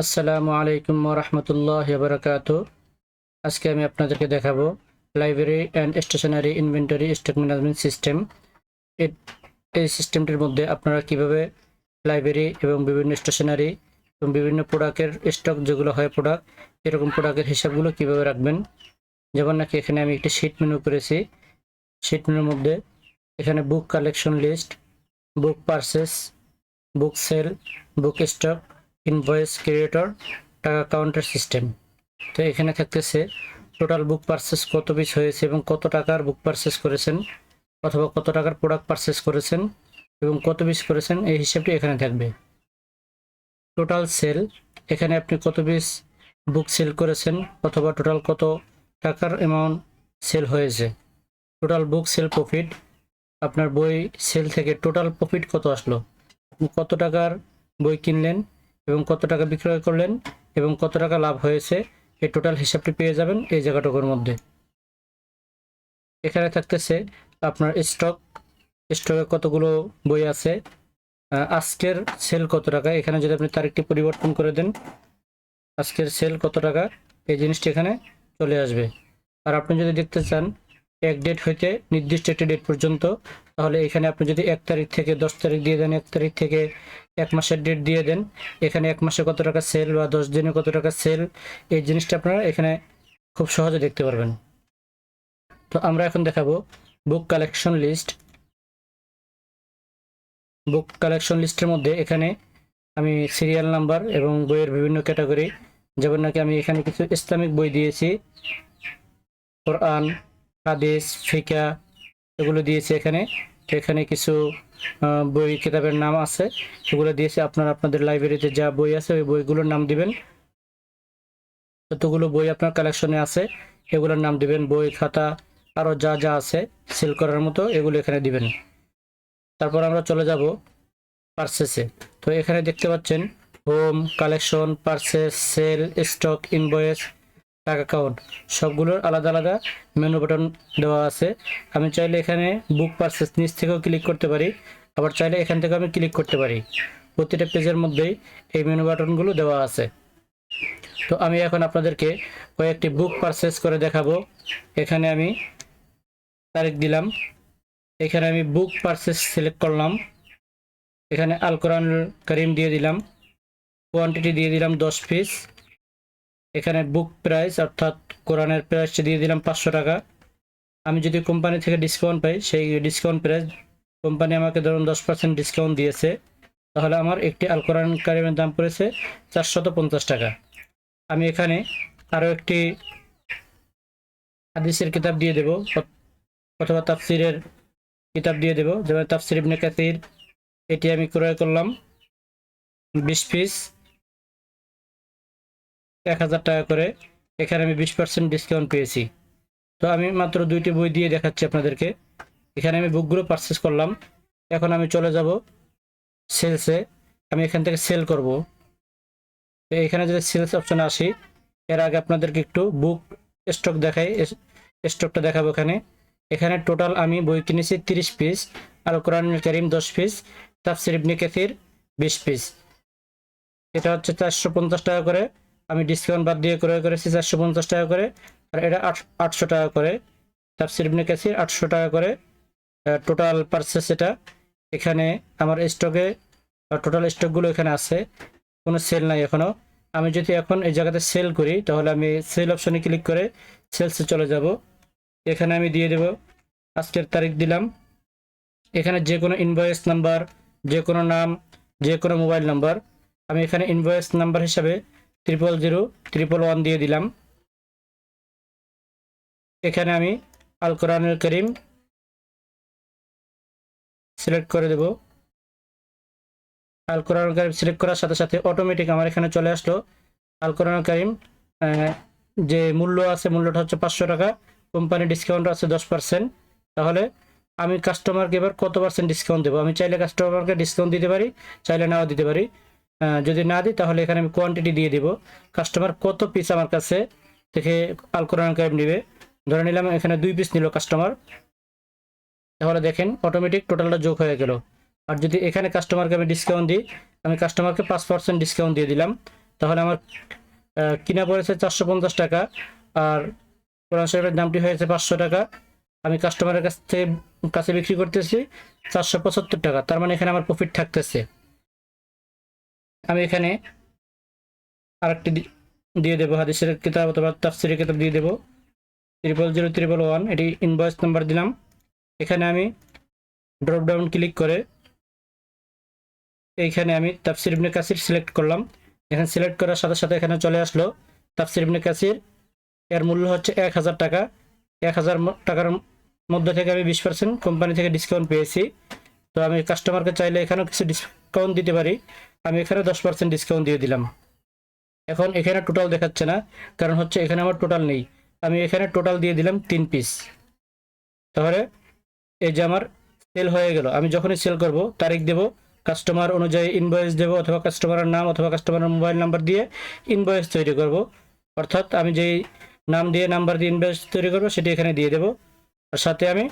আসসালামু আলাইকুম রহমতুল্লাহ বারকাত আজকে আমি আপনাদেরকে দেখাবো library and stationery inventory stock management system. এই সিস্টেমটির মধ্যে আপনারা কীভাবে লাইব্রেরি এবং বিভিন্ন স্টেশনারি এবং বিভিন্ন প্রোডাক্টের স্টক যেগুলো হয় প্রোডাক্ট, এরকম প্রোডাক্টের হিসাবগুলো কীভাবে রাখবেন। যেমন নাকি এখানে আমি একটি শিট মেনু করেছি। শিট মেনুর মধ্যে এখানে book collection list, book purchase, book sale, book stock invoice creator টাকা কাউন্টার সিস্টেম তো এখানে থাকতেছে টোটাল বুক পারচেস কত পিস হয়েছে এবং কত টাকার বুক পারচেস করেছেন অথবা কত টাকার প্রোডাক্ট পারচেস করেছেন এবং কত পিস করেছেন, এই হিসাবটি এখানে থাকবে। টোটাল সেল এখানে আপনি কত পিস বুক সেল করেছেন অথবা টোটাল কত টাকার অ্যামাউন্ট সেল হয়েছে। টোটাল বুক সেল প্রফিট আপনার বই সেল থেকে টোটাল প্রফিট কত আসলো? কত টাকার বই কিনলেন? এবং কত টাকা বিক্রয় করলেন এবং কত টাকা লাভ হয়েছে, এই টোটাল হিসাবটি পেয়ে যাবেন এই জায়গাটুকুর মধ্যে। এখানে থাকতেছে আপনার স্টক স্টকে কতগুলো বই আছে আজকের সেল কত টাকা? এখানে যদি আপনি তারিখটি পরিবর্তন করে দেন, আজকের সেল কত টাকা? এই জিনিসটি এখানে চলে আসবে। আর আপনি যদি দেখতে চান এক ডেট হইতে নির্দিষ্ট একটি ডেট পর্যন্ত। তাহলে এখানে আপনি যদি এক তারিখ থেকে দশ তারিখ দিয়ে দেন, এক তারিখ থেকে এক মাসের ডেট দিয়ে দেন, এখানে এক মাসে কত টাকা সেল বা দশ দিনে কত টাকা সেল এই জিনিসটা আপনারা এখানে খুব সহজে দেখতে পারবেন। তো আমরা এখন দেখাবো book collection list book collection লিস্টের মধ্যে এখানে আমি সিরিয়াল নাম্বার এবং বইয়ের বিভিন্ন ক্যাটাগরি যেমন নাকি আমি এখানে কিছু ইসলামিক বই দিয়েছি, কোরআন হাদিস, ফিকা এগুলো দিয়েছি এখানে। তো এখানে কিছু বই, কিতাবের নাম আছে। সেগুলো দিয়েছে। আপনারা আপনাদের লাইব্রেরিতে যা বই আছে, ওই বইগুলোর নাম দিবেন। যতগুলো বই আপনার কালেকশনে আছে, এগুলোর নাম দিবেন। বই, খাতা আরও যা যা আছে সেল করার মতো এগুলো এখানে দিবেন। তারপর আমরা চলে যাব পার্সেসে তো এখানে দেখতে পাচ্ছেন home collection purchase sale stock invoice টাকা কাউন্ট সবগুলোর আলাদা আলাদা মেনু বাটন দেওয়া আছে। আমি চাইলে এখানে বুক পার্সেস নিচ থেকেও ক্লিক করতে পারি। আবার চাইলে এখান থেকে আমি ক্লিক করতে পারি। প্রতিটা পেজের মধ্যেই এই মেনু বাটনগুলো দেওয়া আছে। তো আমি এখন আপনাদেরকে কয়েকটি বুক পারচেস করে দেখাবো। এখানে আমি তারিখ দিলাম। এখানে আমি বুক পারচেস সিলেক্ট করলাম। এখানে আল কোরআন করিম দিয়ে দিলাম। কোয়ান্টিটি দিয়ে দিলাম দশ পিস এখানে বুক প্রাইস অর্থাৎ কোরআনের প্রাইস দিয়ে দিলাম পাঁচশো টাকা। আমি যদি কোম্পানি থেকে ডিসকাউন্ট পাই, সেই ডিসকাউন্ট প্রাইস কোম্পানি আমাকে ধরুন দশ পার্সেন্ট ডিসকাউন্ট দিয়েছে। তাহলে আমার একটি আল কোরআন কারিমের দাম পড়েছে চারশত পঞ্চাশ টাকা। আমি এখানে আরও একটি হাদিসের কিতাব দিয়ে দেব, অথবা তাফসিরের কিতাব দিয়ে দেব। যেমন তাফসির ইবনে কাসির, এটি আমি ক্রয় করলাম, বিশ পিস এক হাজার টাকা করে। এখানে আমি বিশ পার্সেন্ট ডিসকাউন্ট পেয়েছি। তো আমি মাত্র দুইটি বই দিয়ে দেখাচ্ছি আপনাদেরকে। এখানে আমি বুকগুলো পারচেস করলাম। এখন আমি চলে যাব সেলসে আমি এখান থেকে সেল করব। তো এখানে যদি সেলস অপশনে আসি, এর আগে আপনাদেরকে একটু বুক স্টক দেখাই। স্টকটা দেখাবো এখানে। এখানে টোটাল আমি বই কিনেছি তিরিশ পিস আল কোরআন করিম দশ পিস তাফসির ইবনে বিশ পিস এটা হচ্ছে চারশো পঞ্চাশ টাকা করে। আমি ডিসকাউন্ট বাদ দিয়ে ক্রয় করেছি চারশো পঞ্চাশ টাকা করে। আর এটা আট- আটশো টাকা করে। তাফসির ইবনে কাসির আটশো টাকা করে। টোটাল পারচেস এটা। এখানে আমার স্টকে টোটাল স্টকগুলো এখানে আছে। কোনো সেল নাই এখনও আমি যদি এখন এই জায়গাতে সেল করি, তাহলে আমি সেল অপশনে ক্লিক করে সেলসে চলে যাব। এখানে আমি দিয়ে দেব, আজকের তারিখ দিলাম। এখানে যে কোনো ইনভয়েস নাম্বার যে কোনো নাম, যে কোনো মোবাইল নাম্বার আমি এখানে ইনভয়েস নাম্বার হিসাবে ট্রিপল জিরো ট্রিপল ওয়ান দিয়ে দিলাম। এখানে আমি আল কোরআনুল করিম সিলেক্ট করে দেব। আল কোরআন করিম সিলেক্ট করার সাথে সাথে অটোমেটিক আমার এখানে চলে আসলো। আল কোরআন করিম যে মূল্য আছে, মূল্যটা হচ্ছে পাঁচশো টাকা কোম্পানি ডিসকাউন্ট আছে দশ পার্সেন্ট তাহলে আমি কাস্টমারকে এবার কত পার্সেন্ট ডিসকাউন্ট দেবো? আমি চাইলে কাস্টমারকে ডিসকাউন্ট দিতে পারি, চাইলে নাও দিতে পারি। যদি না দিই, তাহলে এখানে আমি কোয়ান্টিটি দিয়ে দিব। কাস্টমার কত পিস আমার কাছে? থেকে আল কোরআন কারিম নেবে। ধরে নিলাম এখানে দুই পিস নিল কাস্টমার তাহলে দেখেন অটোমেটিক টোটালটা যোগ হয়ে গেল। আর যদি এখানে কাস্টমারকে আমি ডিসকাউন্ট দিই, আমি কাস্টমারকে পাঁচ পার্সেন্ট ডিসকাউন্ট দিয়ে দিলাম। তাহলে আমার কিনা পড়েছে চারশো পঞ্চাশ টাকা, আর কোরআন শরীফের দামটি হয়েছে পাঁচশো টাকা। আমি কাস্টমারের কাছ থেকে, কাছে বিক্রি করতেছি চারশো পঁচাত্তর টাকা। তার মানে এখানে আমার প্রফিট থাকতেছে। আমি এখানে আরেকটি দিয়ে দেবো, হাদিসের কিতাব অথবা তাফসিরের কিতাব দিয়ে দেবো। ত্রিপল জিরো, ত্রিপল ওয়ান, এটি ইনভয়েস নাম্বার দিলাম। এখানে আমি ড্রপ ডাউন ক্লিক করে এইখানে আমি তাফসির ইবনে কাসির সিলেক্ট করলাম। এখানে সিলেক্ট করার সাথে সাথে এখানে চলে আসলো তাফসির ইবনে কাসির। এর মূল্য হচ্ছে এক হাজার টাকা। এক হাজার টাকার মধ্যে থেকে আমি বিশ পার্সেন্ট কোম্পানি থেকে ডিসকাউন্ট পেয়েছি। তো আমি কাস্টমারকে চাইলে এখানেও কিছু ডিসকাউন্ট দিতে পারি। আমি এখানে দশ পার্সেন্ট ডিসকাউন্ট দিয়ে দিলাম। এখন এখানে টোটাল দেখাচ্ছে না, কারণ হচ্ছে এখানে আমার টোটাল নেই। আমি এখানে টোটাল দিয়ে দিলাম তিন পিস তাহলে এই যে আমার সেল হয়ে গেল, আমি যখনই সেল করব, তারিখ দেব কাস্টমার অনুযায়ী ইনভয়েস দেবো অথবা কাস্টমারের নাম অথবা কাস্টমারের মোবাইল নাম্বার দিয়ে ইনভয়েস তৈরি করব। অর্থাৎ আমি যেই নাম দিয়ে নাম্বার দিয়ে ইনভয়েস তৈরি করব, সেটি এখানে দিয়ে দেব। আর সাথে আমি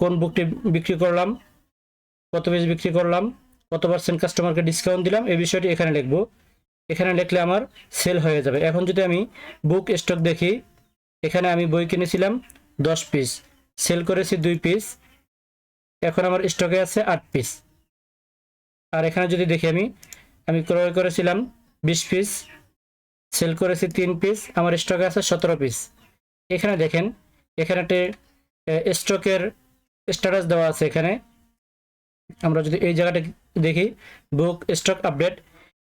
কোন বুকটি বিক্রি করলাম, কত পিস বিক্রি করলাম কত পার্সেন্ট কাস্টমারকে ডিসকাউন্ট দিলাম? এই বিষয়টি এখানে লিখব। এখানে লিখলে আমার সেল হয়ে যাবে। এখন যদি আমি বুক স্টক দেখি, এখানে আমি বই কিনেছিলাম দশ পিস সেল করেছি দুই পিস এখন আমার স্টকে আছে আট পিস আর এখানে যদি দেখি আমি আমি ক্রয় করেছিলাম বিশ পিস সেল করেছি তিন পিস আমার স্টকে আছে সতেরো পিস এখানে দেখেন, এখানে একটি স্টকের স্ট্যাটাস দেওয়া আছে এখানে। আমরা যদি এই জায়গাটা দেখি বুক স্টক আপডেট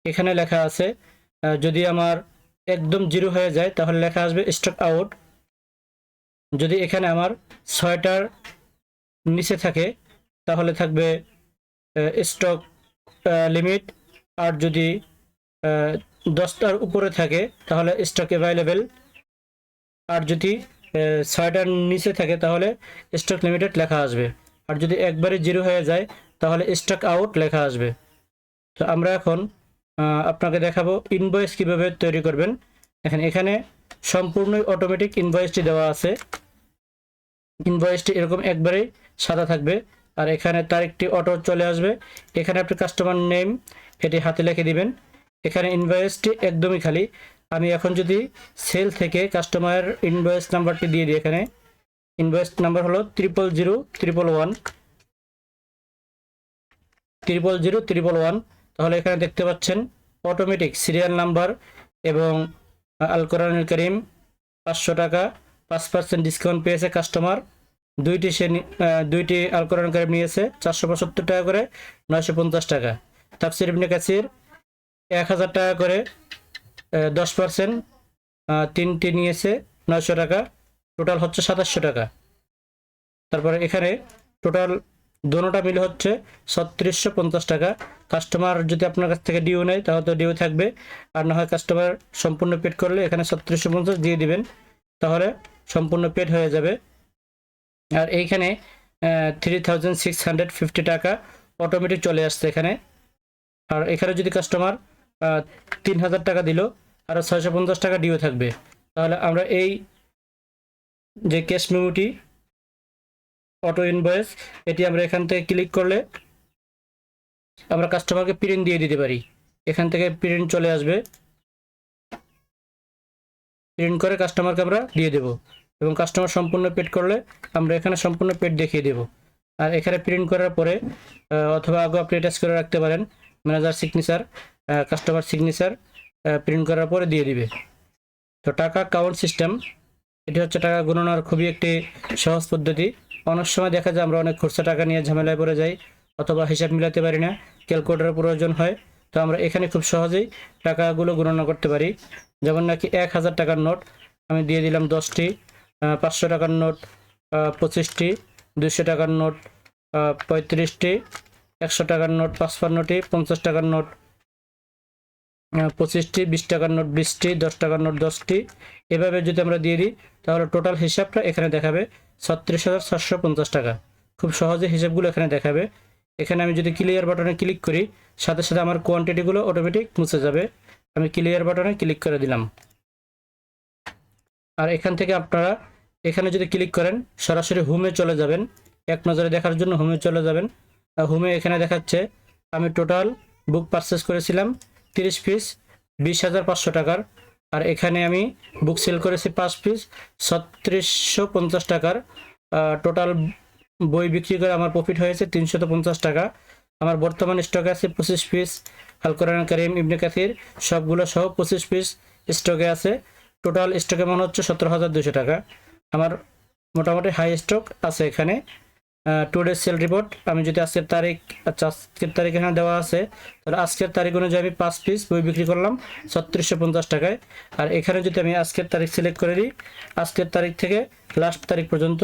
এখানে লেখা আছে যদি আমার একদম জিরো হয়ে যায়, তাহলে লেখা আসবে স্টক আউট যদি এখানে আমার ছয়টার নিচে থাকে, তাহলে থাকবে স্টক লিমিট আর যদি দশটার উপরে থাকে, তাহলে স্টক অ্যাভেলেবেল আর যদি ছয়টার নিচে থাকে, তাহলে স্টক লিমিটেড লেখা আসবে। আর যদি একবারে জিরো হয়ে যায় তাহলে স্টক আউট লেখা আসবে। তো আমরা এখন আপনাকে দেখাবো ইনভয়েস কীভাবে তৈরি করবেন। দেখেন এখানে সম্পূর্ণই অটোমেটিক ইনভয়েসটি দেওয়া আছে। ইনভয়েসটি এরকম একবারেই সাদা থাকবে। আর এখানে তারিখটি অটো চলে আসবে। এখানে আপনি কাস্টমার নেম এটি হাতে লিখে দিবেন। এখানে ইনভয়েসটি একদমই খালি। আমি এখন যদি সেল থেকে কাস্টমার ইনভয়েস নাম্বারটি দিয়ে দিই এখানে। ইনভয়েস নাম্বার হলো triple zero triple one triple zero triple one তাহলে এখানে দেখতে পাচ্ছেন অটোমেটিক সিরিয়াল নাম্বার এবং আল কোরআনুল করিম পাঁচশো টাকা পাঁচ পার্সেন্ট ডিসকাউন্ট পেয়েছে কাস্টমার দুইটি আহ, দুইটি আল কোরআন করিম নিয়েছে চারশো পঁচাত্তর টাকা করে নয়শো পঞ্চাশ টাকা। তাফসির ইবনে কাসির এক হাজার টাকা করে দশ পার্সেন্ট তিনটি নিয়েছে নয়শো টাকা। টোটাল হচ্ছে সাতাশশো টাকা। তারপরে এখানে টোটাল দোনোটা মিলে হচ্ছে ছত্রিশশো পঞ্চাশ টাকা। কাস্টমার যদি আপনার কাছ থেকে ডিউ নেয়, তাহলে তো ডিউ থাকবে। আর না হয় কাস্টমার সম্পূর্ণ পেড করলে এখানে ছত্রিশশো পঞ্চাশ দিয়ে দিবেন, তাহলে সম্পূর্ণ পেড হয়ে যাবে। আর এইখানে three thousand six hundred fifty টাকা অটোমেটিক চলে আসছে এখানে। আর এখানে যদি কাস্টমার তিন হাজার টাকা দিল, আর ছয়শো পঞ্চাশ টাকা ডিউ থাকবে। তাহলে আমরা এই যে ক্যাশ মেমোটি অটো ইনভয়েস এটি আমরা এখান থেকে ক্লিক করলে আমরা কাস্টমারকে প্রিন্ট দিয়ে দিতে পারি। এখান থেকে প্রিন্ট চলে আসবে। প্রিন্ট করে কাস্টমারকে আমরা দিয়ে দেব এবং কাস্টমার সম্পূর্ণ পেড করলে আমরা এখানে সম্পূর্ণ পেড দেখিয়ে দেব। আর এখানে প্রিন্ট করার পরে অথবা আগে আপনি অ্যাটাচ করে রাখতে পারেন। Manager signature customer signature print করার পরে দিয়ে দিবে। তো টাকা কাউন্ট সিস্টেম এটি হচ্ছে টাকা গণনার খুবই একটি সহজ পদ্ধতি। অনেক সময় দেখা যায় আমরা অনেক খুচরা টাকা নিয়ে ঝামেলায় পড়ে যাই অথবা হিসাব মিলাতে পারি না ক্যালকুলেটারের প্রয়োজন হয়, তো আমরা এখানে খুব সহজেই টাকাগুলো গণনা করতে পারি। যেমন নাকি এক হাজার টাকার নোট, আমি দিয়ে দিলাম দশটি পাঁচশো টাকার নোট পঁচিশটি দুশো টাকার নোট পঁয়ত্রিশটি, একশো টাকার নোট, পাঁচপান্নটি, পঞ্চাশ টাকার নোট পঁচিশটি, বিশ টাকার নোট, বিশটি, দশ টাকার নোট, দশটি। এভাবে যদি আমরা দিয়ে দিই, তাহলে টোটাল হিসাবটা এখানে দেখাবে ছত্রিশ হাজার সাতশো পঞ্চাশ টাকা। খুব সহজে হিসাবগুলো এখানে দেখাবে। এখানে আমি যদি ক্লিয়ার বাটনে ক্লিক করি, সাথে সাথে আমার কোয়ান্টিটিগুলো অটোমেটিক মুছে যাবে। আমি ক্লিয়ার বাটনে ক্লিক করে দিলাম। আর এখান থেকে আপনারা এখানে যদি ক্লিক করেন, সরাসরি হোমে চলে যাবেন। এক নজরে দেখার জন্য হোমে চলে যাবেন। আর হোমে এখানে দেখাচ্ছে, আমি টোটাল বুক পারচেস করেছিলাম তিরিশ পিস বিশ হাজার পাঁচশো টাকার। আর এখানে আমি বুক সেল করেছি পাঁচ পিস ছত্রিশশো পঞ্চাশ টাকার টোটাল বই বিক্রি করে আমার প্রফিট হয়েছে তিনশত পঞ্চাশ টাকা। আমার বর্তমান স্টকে আছে পঁচিশ পিস আল কোরআন করিম, ইবনে কাসির, সবগুলো সহ পঁচিশ পিস স্টকে আছে। টোটাল স্টকে মনে হচ্ছে সতেরো হাজার দুশো টাকা। আমার মোটামুটি হাই স্টক আছে এখানে। টু ডেজ সেল রিপোর্ট আমি যদি আজকের তারিখ আচ্ছা আজকের তারিখ এখানে দেওয়া আছে, তাহলে আজকের তারিখ অনুযায়ী আমি পাঁচ পিস বই বিক্রি করলাম ছত্রিশশো পঞ্চাশ টাকায়। আর এখানে যদি আমি আজকের তারিখ সিলেক্ট করে দিই, আজকের তারিখ থেকে লাস্ট তারিখ পর্যন্ত,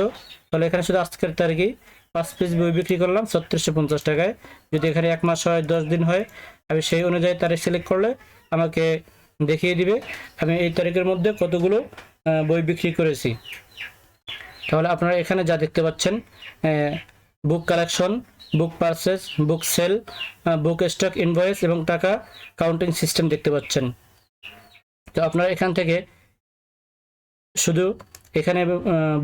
তাহলে এখানে শুধু আজকের তারিখেই পাঁচ পিস বই বিক্রি করলাম ছত্রিশশো পঞ্চাশ টাকায়। যদি এখানে এক মাস হয়, দশ দিন হয়, আমি সেই অনুযায়ী তারিখ সিলেক্ট করলে আমাকে দেখিয়ে দিবে, আমি এই তারিখের মধ্যে কতগুলো বই বিক্রি করেছি। তাহলে আপনারা এখানে যা দেখতে পাচ্ছেন book collection book purchase book sale book stock invoice এবং টাকা কাউন্টিং সিস্টেম দেখতে পাচ্ছেন। তো আপনারা এখান থেকে শুধু এখানে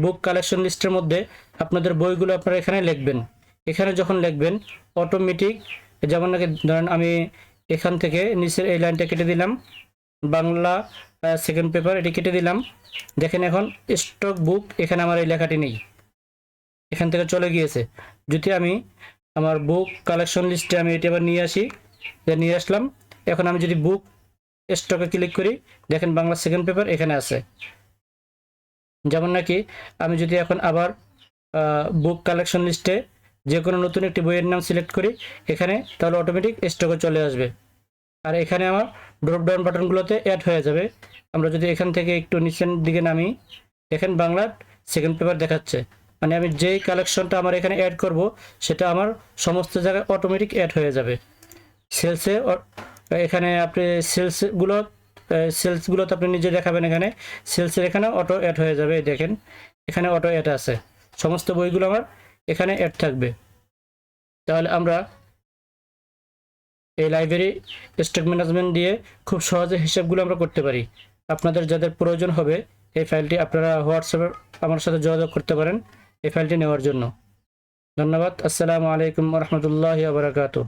বুক কালেকশন লিস্টের মধ্যে আপনাদের বইগুলো আপনারা এখানে লিখবেন। এখানে যখন লিখবেন অটোমেটিক যেমন নাকি ধরেন আমি এখান থেকে নিচের এই লাইনটা কেটে দিলাম, বাংলা সেকেন্ড পেপার এটি কেটে দিলাম। দেখেন এখন স্টক বুক এখানে আমার এই লেখাটি নেই। এখান থেকে চলে গিয়েছে। যদি আমি আমার বুক কালেকশন লিস্টে আমি এটি আবার নিয়ে আসি নিয়ে আসলাম, এখন আমি যদি বুক স্টকে ক্লিক করি, দেখেন বাংলা সেকেন্ড পেপার এখানে আছে। যেমন নাকি আমি যদি এখন আবার বুক কালেকশন লিস্টে যে কোনো নতুন একটি বইয়ের নাম সিলেক্ট করি, এখানে তাহলে অটোমেটিক স্টকে চলে আসবে। আর এখানে আমার ড্রপ ডাউন বাটনগুলোতে অ্যাড হয়ে যাবে। আমরা যদি এখান থেকে একটু নিচের দিকে নামি, দেখেন বাংলার সেকেন্ড পেপার দেখাচ্ছে। মানে আমি যেই কালেকশনটা আমার এখানে অ্যাড করব, সেটা আমার সমস্ত জায়গায় অটোমেটিক অ্যাড হয়ে যাবে। সেলসে এখানে আপনি সেলসগুলো সেলসগুলোতে আপনি নিজে দেখাবেন এখানে। সেলসের এখানে অটো অ্যাড হয়ে যাবে দেখেন। এখানে অটো অ্যাড আছে। সমস্ত বইগুলো আমার এখানে অ্যাড থাকবে। তাহলে আমরা এই লাইব্রেরি স্টক ম্যানেজমেন্ট দিয়ে খুব সহজে হিসাবগুলো আমরা করতে পারি। আপনাদের যাদের প্রয়োজন হবে, এই ফাইলটি আপনারা হোয়াটসঅ্যাপে আমার সাথে যোগাযোগ করতে পারেন এই ফাইলটি নেওয়ার জন্য। ধন্যবাদ। আসসালামু আলাইকুম রহমতুল্লাহ বারকাতু